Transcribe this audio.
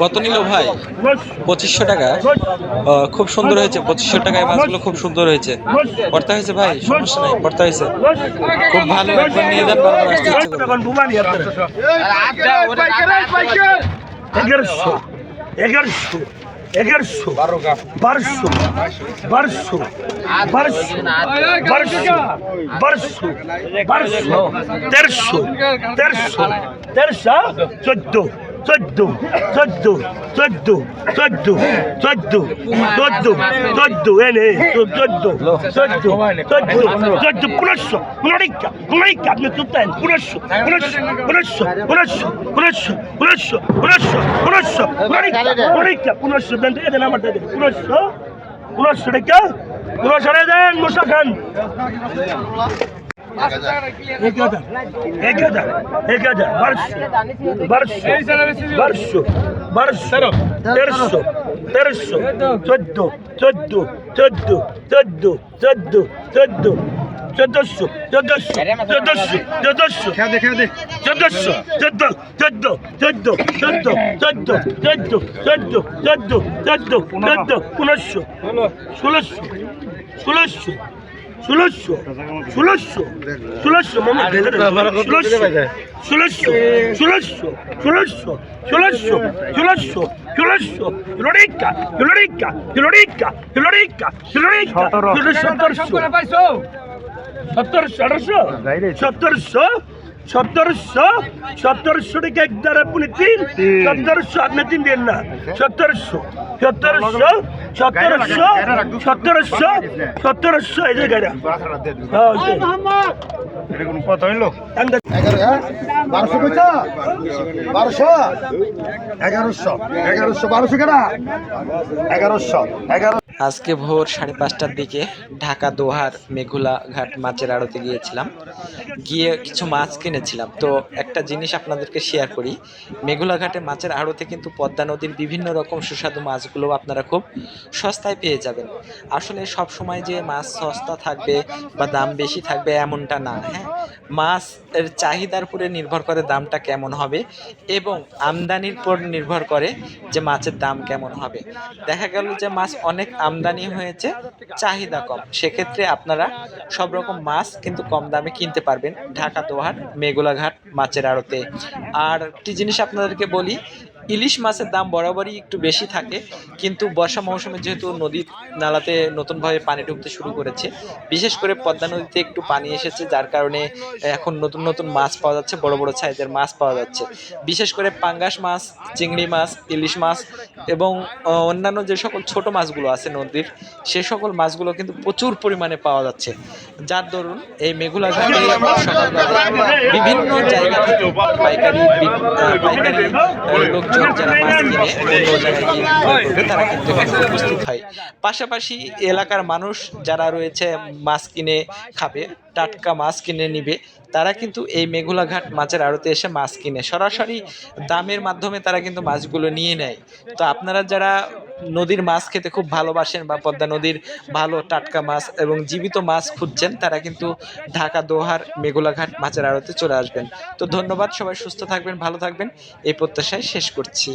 কত নিল ভাই? পঁচিশশো টাকা? খুব সুন্দর হয়েছে, পঁচিশশো টাকায় মাছগুলো খুব সুন্দর হয়েছে। পড়তে হয়েছে ভাই? সমস্যা নাই পড়তে হয়েছে। খুব ভালো একবার নিয়ে যান বারবার আসতে এগারোশো এগারোশো এগারোশো, বারোশো বারোশো বারোশো বারোশো বারোশো বারোশো, তেরোশো তেরোশো তেরোশো, চোদ্দ। চোদ্দ চোদ্দ চোদ্দ চোদ্দ চোদ্দ চোদ্দ চোদ্দ এনে চোদ্দ চোদ্দ চোদ্দ চোদ্দ পনেরোশো পনেরোটা পনেরোটা আপনি চুপতেন পনেরোশো পনেরোশো পনেরোশো পনেরোশো পনেরোশো পনেরোশো পনেরোশো পনেরোশো পনেরোটা পনেরোটা পনেরোশো দেন আছে আমার দেন পনেরোশো টাকা পনেরোশো টাকা দেন মশা খান এক হাজার বারোশো বারোশো বারোশো বারোশো তেরোশো তেরোশো চোদ্দ চোদ্দ চোদ্দ চোদ্দ চোদ্দ চোদ্দ চোদ্দশো চোদ্দশো চোদ্দশো চোদ্দশো চোদ্দশো চোদ্দ চোদ্দ চোদ্দ চোদ্দ চোদ্দ চোদ্দ চোদ্দ চোদ্দ চোদ্দ চোদ্দ পনেরোশো ষোলোশো ষোলোশো ষোলোশো ষোলোশো ষোলোশো মামা ষোলোশো ষোলোশো ষোলোশো ষোলোশো ষোলোশো ষোলোশো ষোলোশো লড়িকা লড়িকা লড়িকা লড়িকা লড়িকা সতেরোশো সতেরোশো আঠারোশো সতেরোশো সতেরোশো সতেরোশো টাকা এক দ্বারা আপনি তিন। সতেরোশো আপনি তিন দিন না। সতেরোশো সতেরোশো সতেরোশো সতেরোশো সতেরোশো এই জায়গাটা ওই এগারো বারোশো কইছ? বারোশো? এগারোশো এগারোশো বারোশো কেনা এগারোশো এগারো আজকে ভোর সাড়ে পাঁচটার দিকে ঢাকা দোহার মেঘুলা ঘাট মাছের আড়তে গিয়েছিলাম। গিয়ে কিছু মাছ কিনেছিলাম তো একটা জিনিস আপনাদেরকে শেয়ার করি। মেঘুলা ঘাটে মাছের আড়তে কিন্তু পদ্মা নদীর বিভিন্ন রকম সুস্বাদু মাছগুলো আপনারা খুব সস্তায় পেয়ে যাবেন। আসলে সব সময় যে মাছ সস্তা থাকবে বা দাম বেশি থাকবে এমনটা না হ্যাঁ? মাছ এর চাহিদার উপরে নির্ভর করে দামটা কেমন হবে এবং আমদানির উপর নির্ভর করে যে মাছের দাম কেমন হবে। দেখা গেল যে মাছ অনেক আমদানি হয়েছে, চাহিদা কম। সেক্ষেত্রে আপনারা সব রকম মাছ কিন্তু কম দামে কিনতে পারবেন। ঢাকা দোহার মেঘুলাঘাট মাছের আড়তে। আর একটি জিনিস আপনাদেরকে বলি ইলিশ মাছের দাম বরাবরই একটু বেশি থাকে কিন্তু বর্ষা মৌসুমে যেহেতু নদীর নালাতে নতুনভাবে পানি ঢুকতে শুরু করেছে বিশেষ করে পদ্মা নদীতে একটু পানি এসেছে যার কারণে এখন নতুন নতুন মাছ পাওয়া যাচ্ছে বড় বড় সাইজের মাছ পাওয়া যাচ্ছে। বিশেষ করে পাঙ্গাস মাছ চিংড়ি মাছ ইলিশ মাছ এবং অন্যান্য যে সকল ছোট মাছগুলো আছে নদীর সে সকল মাছগুলো কিন্তু প্রচুর পরিমাণে পাওয়া যাচ্ছে। যার দরুন এই মেঘুলা ঘাটে বিভিন্ন জায়গা থেকে পাইকারি পাইকারি আহ, যারা মাছ কিনে অন্য জায়গায় গিয়ে বিক্রয় করবে তারা কিন্তু এখানে উপস্থিত হয়। পাশাপাশি এলাকার মানুষ যারা রয়েছে মাছ কিনে খাবে। টাটকা মাছ কিনে নিবে। তারা কিন্তু এই মেঘুলাঘাট মাছের আড়তে এসে মাছ কিনে। সরাসরি দামের মাধ্যমে তারা কিন্তু মাছগুলো নিয়ে নেয়। তো আপনারা যারা নদীর মাছ খেতে খুব ভালোবাসেন বা পদ্মা নদীর ভালো টাটকা মাছ এবং জীবিত মাছ খুঁজছেন, তারা কিন্তু ঢাকা দোহার মেঘুলাঘাট মাছের আড়তে চলে আসবেন। তো ধন্যবাদ, সবাই সুস্থ থাকবেন, ভালো থাকবেন। এই প্রত্যাশায় শেষ করছি।